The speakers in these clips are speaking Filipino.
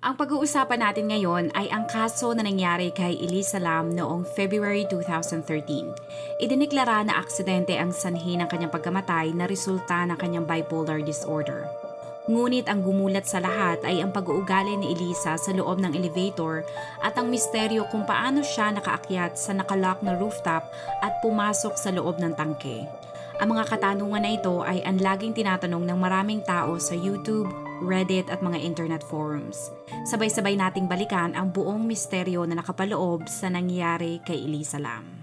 Ang pag-uusapan natin ngayon ay ang kaso na nangyari kay Elisa Lam noong February 2013. Idiniklara na aksidente ang sanhi ng kanyang pagkamatay na resulta ng kanyang bipolar disorder. Ngunit ang gumulat sa lahat ay ang pag-uugali ni Elisa sa loob ng elevator at ang misteryo kung paano siya nakaakyat sa nakalock na rooftop at pumasok sa loob ng tangke. Ang mga katanungan na ito ay ang laging tinatanong ng maraming tao sa YouTube, Reddit at mga internet forums. Sabay-sabay nating balikan ang buong misteryo na nakapaloob sa nangyari kay Elisa Lam.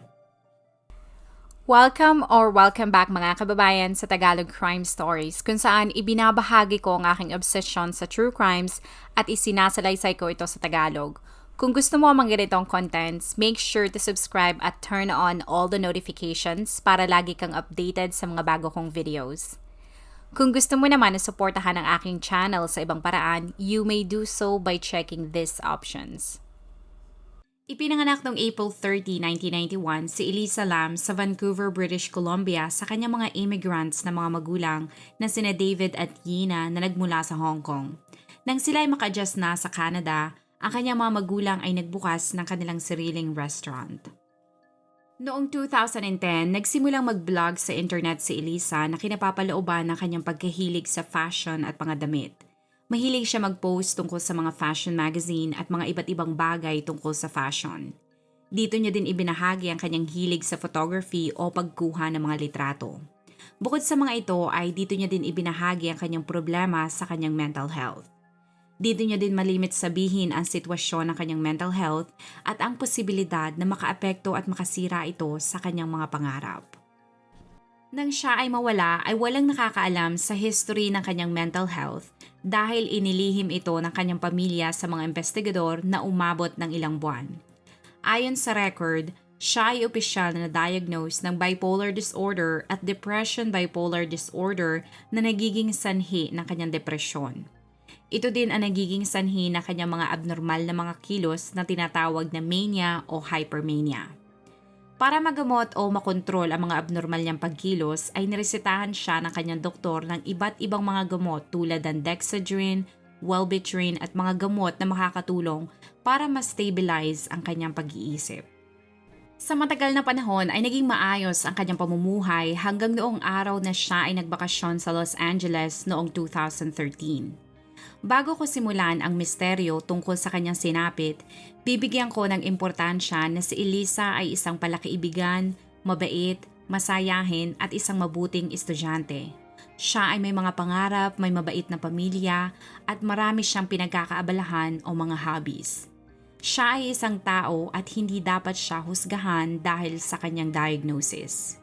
Welcome or welcome back mga kababayan sa Tagalog Crime Stories kung saan ibinabahagi ko ang aking obsession sa true crimes at isinasalaysay ko ito sa Tagalog. Kung gusto mo ang mga ganitong contents, make sure to subscribe at turn on all the notifications para lagi kang updated sa mga bago kong videos. Kung gusto mo naman na suportahan ang aking channel sa ibang paraan, you may do so by checking these options. Ipinanganak noong April 30, 1991 si Elisa Lam sa Vancouver, British Columbia sa kanyang mga immigrants na mga magulang na sina David at Yina na nagmula sa Hong Kong. Nang sila ay maka-adjust na sa Canada, ang kanyang mga magulang ay nagbukas ng kanilang sariling restaurant. Noong 2010, nagsimulang mag-vlog sa internet si Elisa na kinapapalooban ng kanyang pagkahilig sa fashion at mga damit. Mahilig siya mag-post tungkol sa mga fashion magazine at mga iba't ibang bagay tungkol sa fashion. Dito niya din ibinahagi ang kanyang hilig sa photography o pagkuha ng mga litrato. Bukod sa mga ito ay dito niya din ibinahagi ang kanyang problema sa kanyang mental health. Dito niya din malimit sabihin ang sitwasyon ng kanyang mental health at ang posibilidad na makaapekto at makasira ito sa kanyang mga pangarap. Nang siya ay mawala ay walang nakakaalam sa history ng kanyang mental health dahil inilihim ito ng kanyang pamilya sa mga investigador na umabot ng ilang buwan. Ayon sa record, siya ay opisyal na diagnose ng bipolar disorder at depression bipolar disorder na nagiging sanhi ng kanyang depresyon. Ito din ang nagiging sanhi na kanyang mga abnormal na mga kilos na tinatawag na mania o hypermania. Para magamot o makontrol ang mga abnormal niyang pagkilos ay niresetahan siya ng kanyang doktor ng iba't ibang mga gamot tulad ng dexedrine, Wellbutrin at mga gamot na makakatulong para ma-stabilize ang kanyang pag-iisip. Sa matagal na panahon ay naging maayos ang kanyang pamumuhay hanggang noong araw na siya ay nagbakasyon sa Los Angeles noong 2013. Bago ko simulan ang misteryo tungkol sa kanyang sinapit, bibigyan ko ng importansya na si Elisa ay isang palakiibigan, mabait, masayahin at isang mabuting estudyante. Siya ay may mga pangarap, may mabait na pamilya at marami siyang pinagkakaabalahan o mga hobbies. Siya ay isang tao at hindi dapat siya husgahan dahil sa kanyang diagnosis.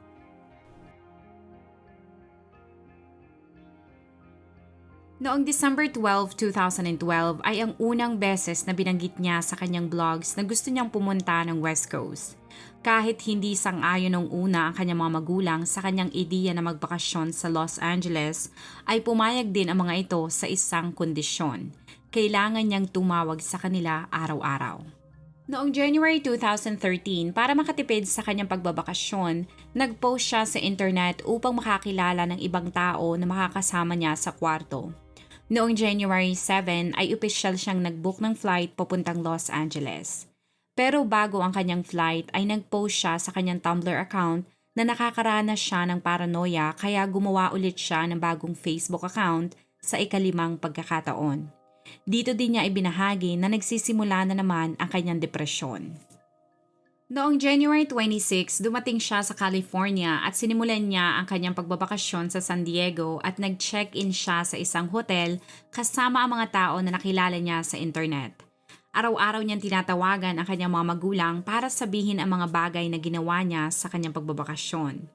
Noong December 12, 2012 ay ang unang beses na binanggit niya sa kanyang blogs na gusto niyang pumunta ng West Coast. Kahit hindi sang-ayon nung una ang kanyang mga magulang sa kanyang ideya na magbakasyon sa Los Angeles, ay pumayag din ang mga ito sa isang kondisyon. Kailangan niyang tumawag sa kanila araw-araw. Noong January 2013, para makatipid sa kanyang pagbabakasyon, nag-post siya sa internet upang makakilala ng ibang tao na makakasama niya sa kwarto. Noong January 7 ay opisyal siyang nag-book ng flight papuntang Los Angeles. Pero bago ang kanyang flight ay nag-post siya sa kanyang Tumblr account na nakakaranas siya ng paranoia kaya gumawa ulit siya ng bagong Facebook account sa ikalimang pagkakataon. Dito din niya ibinahagi na nagsisimula na naman ang kanyang depresyon. Noong January 26, dumating siya sa California at sinimulan niya ang kanyang pagbabakasyon sa San Diego at nag-check-in siya sa isang hotel kasama ang mga tao na nakilala niya sa internet. Araw-araw niyang tinatawagan ang kanyang mga magulang para sabihin ang mga bagay na ginawa niya sa kanyang pagbabakasyon.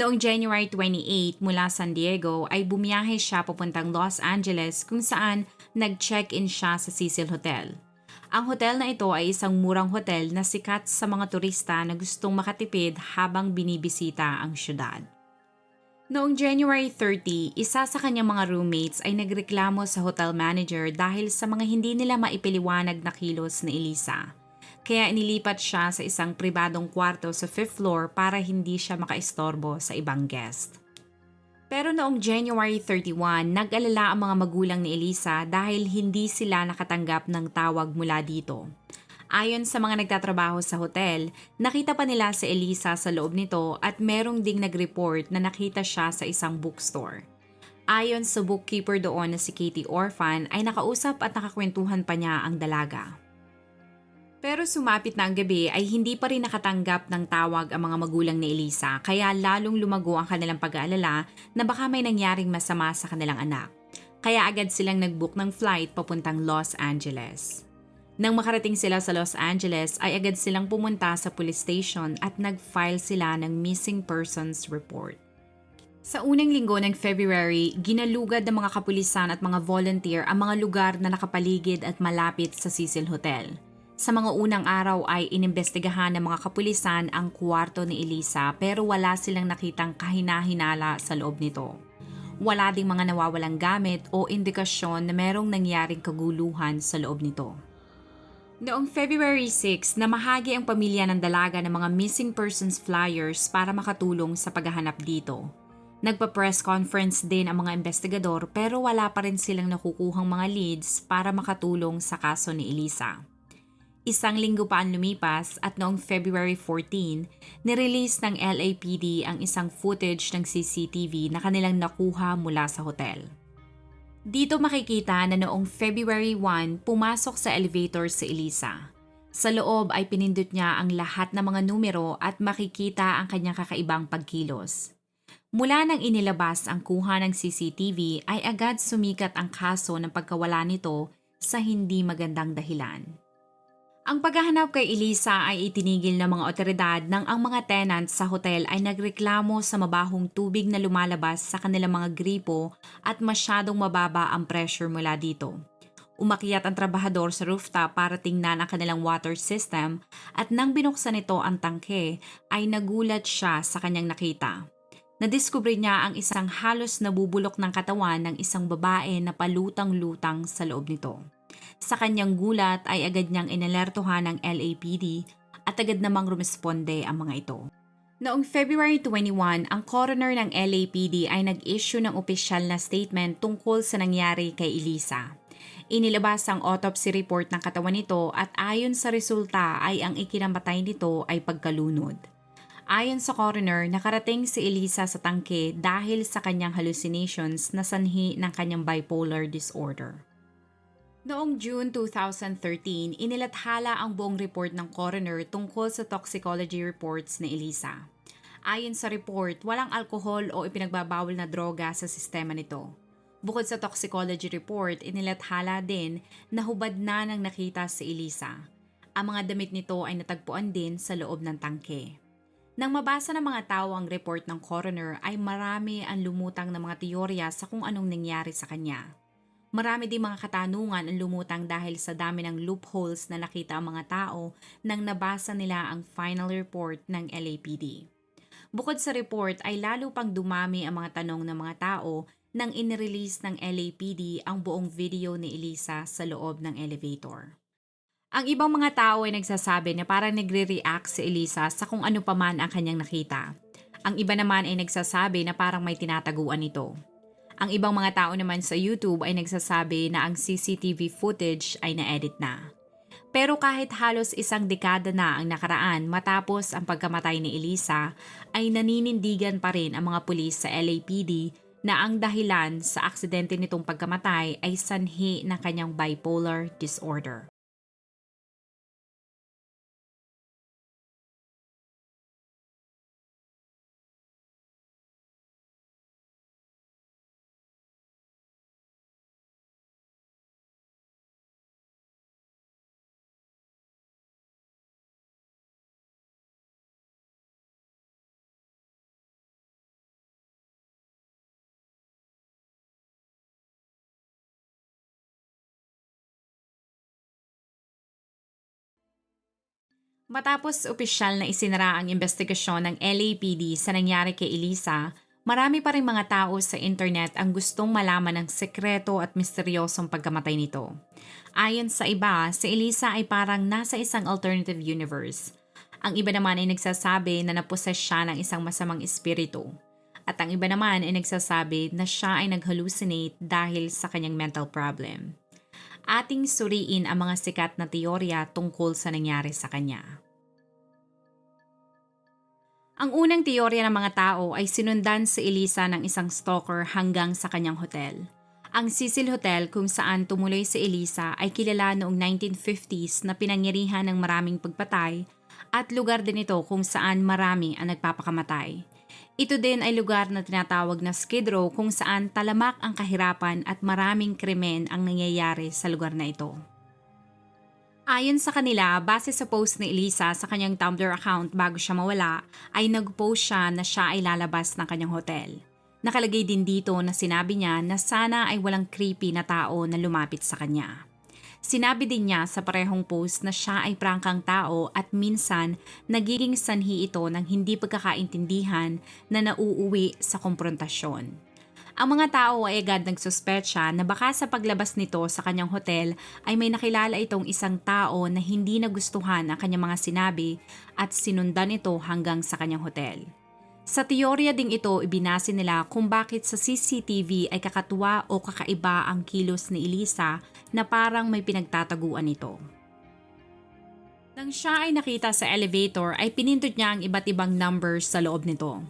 Noong January 28 mula San Diego ay bumiyahe siya papuntang Los Angeles kung saan nag-check-in siya sa Cecil Hotel. Ang hotel na ito ay isang murang hotel na sikat sa mga turista na gustong makatipid habang binibisita ang syudad. Noong January 30, isa sa kanyang mga roommates ay nagreklamo sa hotel manager dahil sa mga hindi nila maipiliwanag na kilos ni Elisa. Kaya inilipat siya sa isang pribadong kwarto sa 5th floor para hindi siya makaistorbo sa ibang guest. Pero noong January 31, nag-alala ang mga magulang ni Elisa dahil hindi sila nakatanggap ng tawag mula dito. Ayon sa mga nagtatrabaho sa hotel, nakita pa nila si Elisa sa loob nito at merong ding nag-report na nakita siya sa isang bookstore. Ayon sa bookkeeper doon na si Katie Orphan ay nakausap at nakakwentuhan pa niya ang dalaga. Pero sumapit na ang gabi ay hindi pa rin nakatanggap ng tawag ang mga magulang ni Elisa kaya lalong lumago ang kanilang pag-aalala na baka may nangyaring masama sa kanilang anak. Kaya agad silang nag-book ng flight papuntang Los Angeles. Nang makarating sila sa Los Angeles ay agad silang pumunta sa police station at nag-file sila ng missing persons report. Sa unang linggo ng February, ginalugad ng mga kapulisan at mga volunteer ang mga lugar na nakapaligid at malapit sa Cecil Hotel. Sa mga unang araw ay inimbestigahan ng mga kapulisan ang kwarto ni Elisa pero wala silang nakitang kahinahinala sa loob nito. Wala ding mga nawawalang gamit o indikasyon na merong nangyaring kaguluhan sa loob nito. Noong February 6, namahagi ang pamilya ng dalaga ng mga missing persons flyers para makatulong sa paghahanap dito. Nagpa-press conference din ang mga investigador pero wala pa rin silang nakukuhang mga leads para makatulong sa kaso ni Elisa. Isang linggo pa ang lumipas at noong February 14, nirelease ng LAPD ang isang footage ng CCTV na kanilang nakuha mula sa hotel. Dito makikita na noong February 1, pumasok sa elevator si Elisa. Sa loob ay pinindot niya ang lahat ng mga numero at makikita ang kanyang kakaibang pagkilos. Mula nang inilabas ang kuha ng CCTV ay agad sumikat ang kaso ng pagkawala nito sa hindi magandang dahilan. Ang paghahanap kay Elisa ay itinigil ng mga otoridad nang ang mga tenants sa hotel ay nagreklamo sa mabahong tubig na lumalabas sa kanilang mga gripo at masyadong mababa ang pressure mula dito. Umakyat ang trabahador sa rooftop para tingnan ang kanilang water system at nang binuksan nito ang tangke ay nagulat siya sa kanyang nakita. Nadiskubre niya ang isang halos nabubulok ng katawan ng isang babae na palutang-lutang sa loob nito. Sa kanyang gulat ay agad niyang inalertohan ng LAPD at agad namang rumesponde ang mga ito. Noong February 21, ang coroner ng LAPD ay nag-issue ng opisyal na statement tungkol sa nangyari kay Elisa. Inilabas ang autopsy report ng katawan nito at ayon sa resulta ay ang ikinamatay nito ay pagkalunod. Ayon sa coroner, nakarating si Elisa sa tangke dahil sa kanyang hallucinations na sanhi ng kanyang bipolar disorder. Noong June 2013, inilathala ang buong report ng coroner tungkol sa toxicology reports ni Elisa. Ayon sa report, walang alkohol o ipinagbabawal na droga sa sistema nito. Bukod sa toxicology report, inilathala din na hubad na nang nakita si Elisa. Ang mga damit nito ay natagpuan din sa loob ng tangke. Nang mabasa ng mga tao ang report ng coroner ay marami ang lumutang na mga teorya sa kung anong nangyari sa kanya. Marami din mga katanungan ang lumutang dahil sa dami ng loopholes na nakita ang mga tao nang nabasa nila ang final report ng LAPD. Bukod sa report ay lalo pang dumami ang mga tanong ng mga tao nang inirelease ng LAPD ang buong video ni Elisa sa loob ng elevator. Ang ibang mga tao ay nagsasabi na parang nagre-react si Elisa sa kung ano paman ang kanyang nakita. Ang iba naman ay nagsasabi na parang may tinataguan ito. Ang ibang mga tao naman sa YouTube ay nagsasabi na ang CCTV footage ay na-edit na. Pero kahit halos isang dekada na ang nakaraan matapos ang pagkamatay ni Elisa, ay naninindigan pa rin ang mga pulis sa LAPD na ang dahilan sa aksidente nitong pagkamatay ay sanhi ng kanyang bipolar disorder. Matapos opisyal na isinara ang investigasyon ng LAPD sa nangyari kay Elisa, marami pa rin mga tao sa internet ang gustong malaman ng sekreto at misteryosong pagkamatay nito. Ayon sa iba, si Elisa ay parang nasa isang alternative universe. Ang iba naman ay nagsasabi na naposes siya ng isang masamang espiritu. At ang iba naman ay nagsasabi na siya ay nag-hallucinate dahil sa kanyang mental problem. Ating suriin ang mga sikat na teorya tungkol sa nangyari sa kanya. Ang unang teorya ng mga tao ay sinundan si Elisa ng isang stalker hanggang sa kanyang hotel. Ang Cecil Hotel kung saan tumuloy si Elisa ay kilala noong 1950s na pinangyarihan ng maraming pagpatay at lugar din ito kung saan marami ang nagpapakamatay. Ito din ay lugar na tinatawag na Skid Row kung saan talamak ang kahirapan at maraming krimen ang nangyayari sa lugar na ito. Ayon sa kanila, base sa post ni Elisa sa kanyang Tumblr account bago siya mawala, ay nag-post siya na siya ay lalabas ng kanyang hotel. Nakalagay din dito na sinabi niya na sana ay walang creepy na tao na lumapit sa kanya. Sinabi din niya sa parehong post na siya ay prangkang tao at minsan nagiging sanhi ito ng hindi pagkakaintindihan na nauuwi sa komprontasyon. Ang mga tao ay agad nagsuspecha na baka sa paglabas nito sa kanyang hotel ay may nakilala itong isang tao na hindi nagustuhan ang kanyang mga sinabi at sinundan ito hanggang sa kanyang hotel. Sa teorya ding ito, ibinase nila kung bakit sa CCTV ay kakatuwa o kakaiba ang kilos ni Elisa na parang may pinagtataguan ito. Nang siya ay nakita sa elevator ay pinindot niya ang iba't ibang numbers sa loob nito.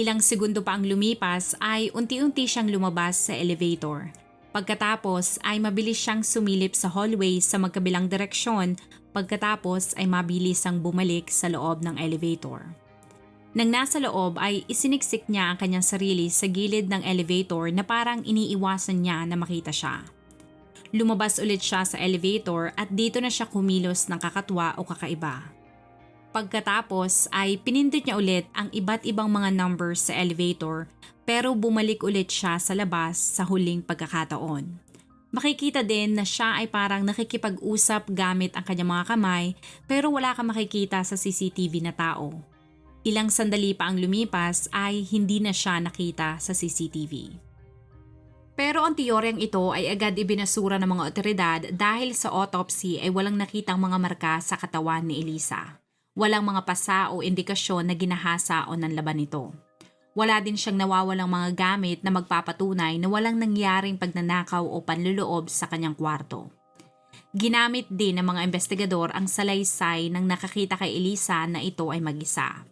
Ilang segundo pa ang lumipas ay unti-unti siyang lumabas sa elevator. Pagkatapos ay mabilis siyang sumilip sa hallway sa magkabilang direksyon pagkatapos ay mabilis ang bumalik sa loob ng elevator. Nang nasa loob ay isiniksik niya ang kanyang sarili sa gilid ng elevator na parang iniiwasan niya na makita siya. Lumabas ulit siya sa elevator at dito na siya kumilos ng kakatwa o kakaiba. Pagkatapos ay pinindot niya ulit ang iba't ibang mga numbers sa elevator pero bumalik ulit siya sa labas sa huling pagkakataon. Makikita din na siya ay parang nakikipag-usap gamit ang kanyang mga kamay pero wala kang makikita sa CCTV na tao. Ilang sandali pa ang lumipas ay hindi na siya nakita sa CCTV. Pero ang teoryang ito ay agad ibinasura ng mga otoridad dahil sa autopsy ay walang nakitang mga marka sa katawan ni Elisa. Walang mga pasa o indikasyon na ginahasa o nanlaban nito. Wala din siyang nawawalang mga gamit na magpapatunay na walang nangyaring pagnanakaw o panluloob sa kanyang kwarto. Ginamit din ng mga investigador ang salaysay ng nakakita kay Elisa na ito ay mag-isa.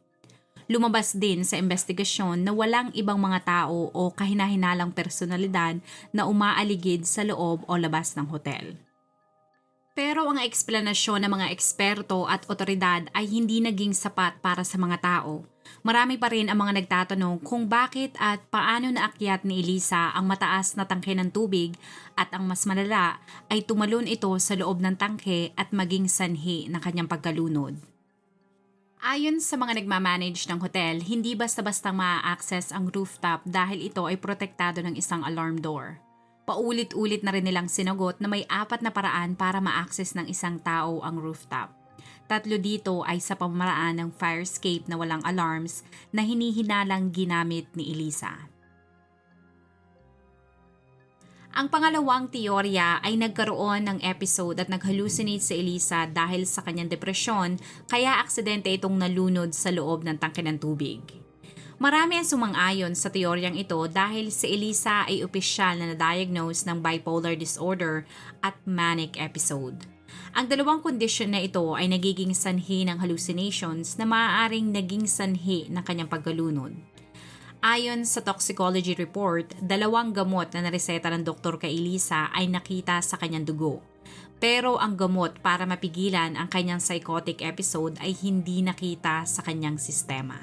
Lumabas din sa investigasyon na walang ibang mga tao o kahinahinalang personalidad na umaaligid sa loob o labas ng hotel. Pero ang eksplanasyon ng mga eksperto at otoridad ay hindi naging sapat para sa mga tao. Marami pa rin ang mga nagtatanong kung bakit at paano naakyat ni Elisa ang mataas na tangke ng tubig at ang mas malala ay tumalon ito sa loob ng tangke at maging sanhi ng kanyang pagkalunod. Ayon sa mga nagmamanage ng hotel, hindi basta-basta ma-access ang rooftop dahil ito ay protektado ng isang alarm door. Paulit-ulit na rin nilang sinagot na may apat na paraan para ma-access ng isang tao ang rooftop. Tatlo dito ay sa pamamaraan ng fire escape na walang alarms na hinihinalang ginamit ni Elisa. Ang pangalawang teorya ay nagkaroon ng episode at nag-hallucinate si Elisa dahil sa kanyang depresyon kaya aksidente itong nalunod sa loob ng tangke ng tubig. Marami ang sumang-ayon sa teoryang ito dahil si Elisa ay opisyal na na-diagnose ng bipolar disorder at manic episode. Ang dalawang kondisyon na ito ay nagiging sanhi ng hallucinations na maaaring naging sanhi ng kanyang pagkalunod. Ayon sa toxicology report, dalawang gamot na nareseta ng doktor kay Elisa ay nakita sa kanyang dugo. Pero ang gamot para mapigilan ang kanyang psychotic episode ay hindi nakita sa kanyang sistema.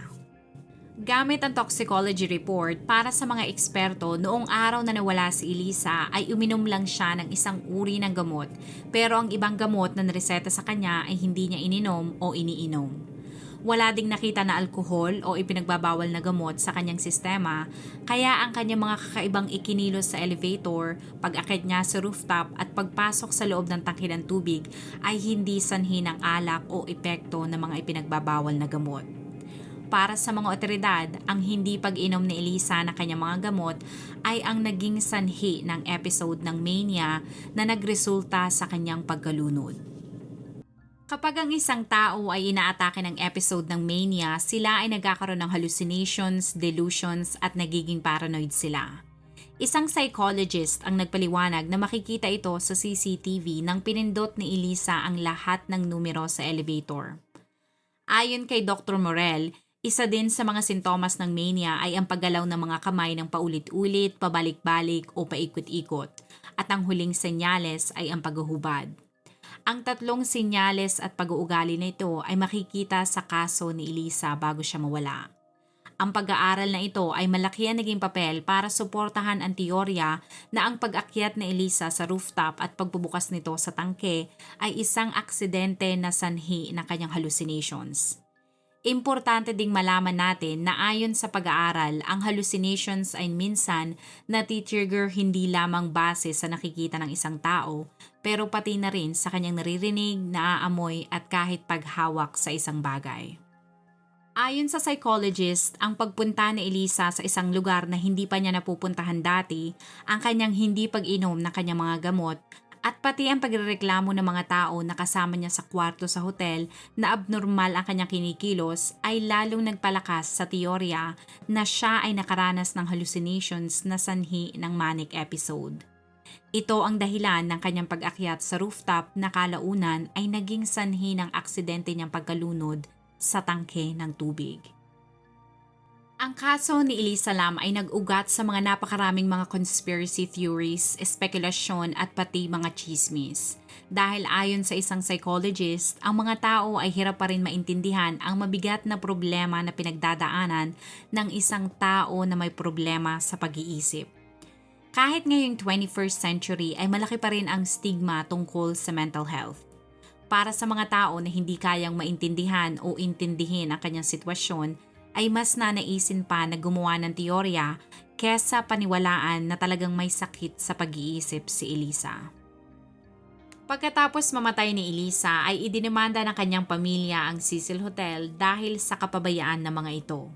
Gamit ang toxicology report para sa mga eksperto, noong araw na nawala si Elisa ay uminom lang siya ng isang uri ng gamot pero ang ibang gamot na nareseta sa kanya ay hindi niya ininom o iniinom. Wala ding nakita na alkohol o ipinagbabawal na gamot sa kanyang sistema kaya ang kanyang mga kakaibang ikinilos sa elevator, pag-akit niya sa rooftop at pagpasok sa loob ng tangke ng tubig ay hindi sanhi ng alak o epekto ng mga ipinagbabawal na gamot para sa mga otoridad, ang hindi pag-inom ni Elisa na kanyang mga gamot ay ang naging sanhi ng episode ng mania na nagresulta sa kanyang pagkalunod. Kapag ang isang tao ay inaatake ng episode ng mania, sila ay nagkakaroon ng hallucinations, delusions at nagiging paranoid sila. Isang psychologist ang nagpaliwanag na makikita ito sa CCTV nang pinindot ni Elisa ang lahat ng numero sa elevator. Ayon kay Dr. Morel, isa din sa mga sintomas ng mania ay ang paggalaw ng mga kamay ng paulit-ulit, pabalik-balik o paikot-ikot, at ang huling senyales ay ang paghuhubad. Ang tatlong senyales at pag-uugali na ito ay makikita sa kaso ni Elisa bago siya mawala. Ang pag-aaral na ito ay malaki ang naging papel para suportahan ang teorya na ang pag-akyat ni Elisa sa rooftop at pagbubukas nito sa tangke ay isang aksidente na sanhi ng kanyang hallucinations. Importante ding malaman natin na ayon sa pag-aaral, ang hallucinations ay minsan natitrigger hindi lamang base sa nakikita ng isang tao, pero pati na rin sa kanyang naririnig, naaamoy at kahit paghawak sa isang bagay. Ayon sa psychologist, ang pagpunta ni Elisa sa isang lugar na hindi pa niya napupuntahan dati, ang kanyang hindi pag-inom ng kanyang mga gamot, at pati ang pagrereklamo ng mga tao na kasama niya sa kwarto sa hotel na abnormal ang kanyang kinikilos ay lalong nagpalakas sa teorya na siya ay nakaranas ng hallucinations na sanhi ng manic episode. Ito ang dahilan ng kanyang pag-akyat sa rooftop na kalaunan ay naging sanhi ng aksidente niyang pagkalunod sa tangke ng tubig. Ang kaso ni Elisa Lam ay nag-ugat sa mga napakaraming mga conspiracy theories, spekulasyon at pati mga chismis. Dahil ayon sa isang psychologist, ang mga tao ay hirap pa rin maintindihan ang mabigat na problema na pinagdadaanan ng isang tao na may problema sa pag-iisip. Kahit ngayong 21st century ay malaki pa rin ang stigma tungkol sa mental health. Para sa mga tao na hindi kayang maintindihan o intindihin ang kanyang sitwasyon, ay mas nanaisin pa na gumawa ng teorya kesa paniwalaan na talagang may sakit sa pag-iisip si Elisa. Pagkatapos mamatay ni Elisa ay idinimanda ng kanyang pamilya ang Cecil Hotel dahil sa kapabayaan ng mga ito.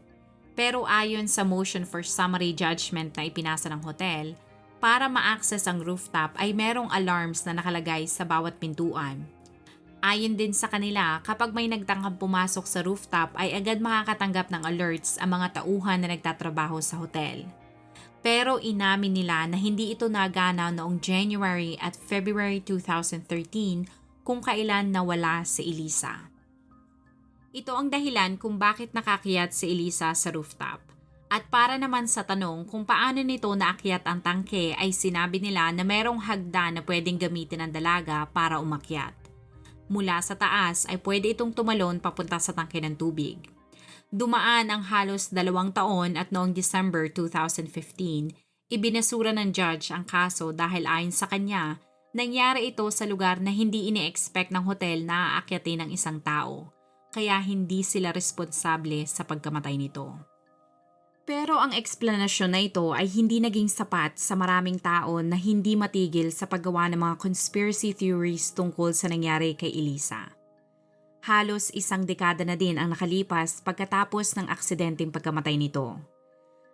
Pero ayon sa motion for summary judgment na ipinasa ng hotel, para ma-access ang rooftop ay merong alarms na nakalagay sa bawat pintuan Ayon din sa kanila, kapag may nagtangkang pumasok sa rooftop ay agad makakatanggap ng alerts ang mga tauhan na nagtatrabaho sa hotel. Pero inamin nila na hindi ito nagana noong January at February 2013 kung kailan nawala si Elisa. Ito ang dahilan kung bakit nakakiyat si Elisa sa rooftop. At para naman sa tanong kung paano nito naakyat ang tangke ay sinabi nila na merong hagda na pwedeng gamitin ng dalaga para umakyat mula sa taas ay pwede itong tumalon papunta sa tangke ng tubig. Dumaan ang halos dalawang taon at noong December 2015, ibinasura ng judge ang kaso dahil ayon sa kanya, nangyari ito sa lugar na hindi ini-expect ng hotel na aakyatin ng isang tao, kaya hindi sila responsable sa pagkamatay nito. Pero ang eksplanasyon na ito ay hindi naging sapat sa maraming tao na hindi matigil sa paggawa ng mga conspiracy theories tungkol sa nangyari kay Elisa. Halos isang dekada na din ang nakalipas pagkatapos ng aksidenteng pagkamatay nito.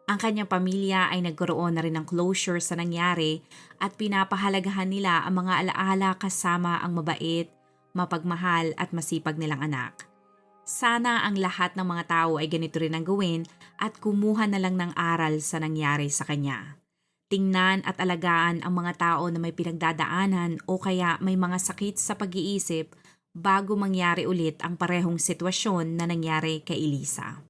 Ang kanyang pamilya ay nagkaroon na rin ng closure sa nangyari at pinapahalagahan nila ang mga alaala kasama ang mabait, mapagmahal at masipag nilang anak. Sana ang lahat ng mga tao ay ganito rin ang gawin at kumuha na lang ng aral sa nangyari sa kanya. Tingnan at alagaan ang mga tao na may pinagdadaanan o kaya may mga sakit sa pag-iisip bago mangyari ulit ang parehong sitwasyon na nangyari kay Elisa.